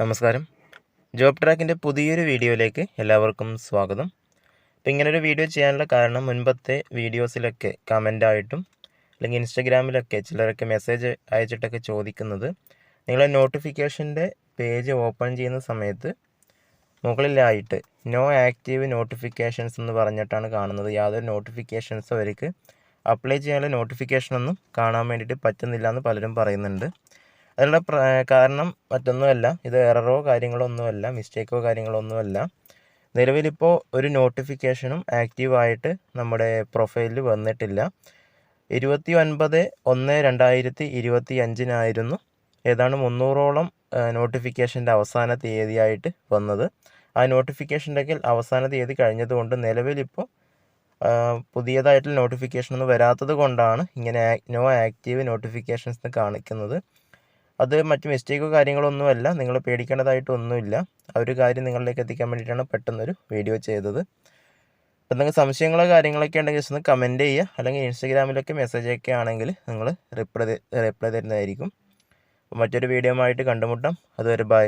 നമസ്കാരം. ജോബ് ട്രാക്കിന്റെ പുതിയൊരു വീഡിയോയിലേക്ക് എല്ലാവർക്കും സ്വാഗതം. അപ്പോൾ ഇങ്ങനൊരു വീഡിയോ ചെയ്യാനുള്ള കാരണം മുൻപത്തെ വീഡിയോസിലൊക്കെ കമന്റായിട്ടും അല്ലെങ്കിൽ ഇൻസ്റ്റഗ്രാമിലൊക്കെ ചിലരൊക്കെ മെസ്സേജ് അയച്ചിട്ടൊക്കെ ചോദിക്കുന്നത് നിങ്ങളെ നോട്ടിഫിക്കേഷന്റെ പേജ് ഓപ്പൺ ചെയ്യുന്ന സമയത്ത് മുകളിലായിട്ട് നോ ആക്റ്റീവ് നോട്ടിഫിക്കേഷൻസ് എന്ന് പറഞ്ഞിട്ടാണ് കാണുന്നത്. യാതൊരു നോട്ടിഫിക്കേഷൻസ് അവർക്ക് അപ്ലൈ ചെയ്യാനുള്ള നോട്ടിഫിക്കേഷനൊന്നും കാണാൻ വേണ്ടിയിട്ട് പറ്റുന്നില്ല എന്ന് പലരും പറയുന്നുണ്ട്. അതിനുള്ള കാരണം മറ്റൊന്നുമല്ല. ഇത് എററോ കാര്യങ്ങളോ ഒന്നുമല്ല. മിസ്റ്റേക്കോ കാര്യങ്ങളോ ഒന്നുമല്ല. നിലവിലിപ്പോൾ ഒരു നോട്ടിഫിക്കേഷനും ആക്റ്റീവായിട്ട് നമ്മുടെ പ്രൊഫൈലിൽ വന്നിട്ടില്ല. ഇരുപത്തി ഒൻപത് ഒന്ന് രണ്ടായിരത്തി ഇരുപത്തി അഞ്ചിനായിരുന്നു ഏതാണ്ട് മുന്നൂറോളം നോട്ടിഫിക്കേഷന്റെ അവസാന തീയതിയായിട്ട് വന്നത്. ആ നോട്ടിഫിക്കേഷന്റെ അവസാന തീയതി കഴിഞ്ഞതുകൊണ്ട് നിലവിലിപ്പോൾ പുതിയതായിട്ടുള്ള നോട്ടിഫിക്കേഷൻ ഒന്നും വരാത്തത് കൊണ്ടാണ് ഇങ്ങനെ നോ ആക്റ്റീവ് നോട്ടിഫിക്കേഷൻസ് എന്ന് കാണിക്കുന്നത്. അത് മറ്റ് മിസ്റ്റേക്കോ കാര്യങ്ങളോ ഒന്നുമല്ല നിങ്ങൾ പേടിക്കേണ്ടതായിട്ടൊന്നുമില്ല. ആ ഒരു കാര്യം നിങ്ങളിലേക്ക് എത്തിക്കാൻ വേണ്ടിയിട്ടാണ് പെട്ടെന്നൊരു വീഡിയോ ചെയ്തത്. അപ്പം നിങ്ങൾക്ക് സംശയങ്ങളോ കാര്യങ്ങളൊക്കെ ഉണ്ടെങ്കിൽ ജസ്റ്റ് ഒന്ന് കമന്റ് ചെയ്യുക. അല്ലെങ്കിൽ ഇൻസ്റ്റഗ്രാമിലൊക്കെ മെസ്സേജ് ഒക്കെ ആണെങ്കിൽ നിങ്ങൾ റിപ്ലൈ റിപ്ലൈ തരുന്നതായിരിക്കും. മറ്റൊരു വീഡിയോ ആയിട്ട് കണ്ടുമുട്ടാം. അതുവരെ ബൈ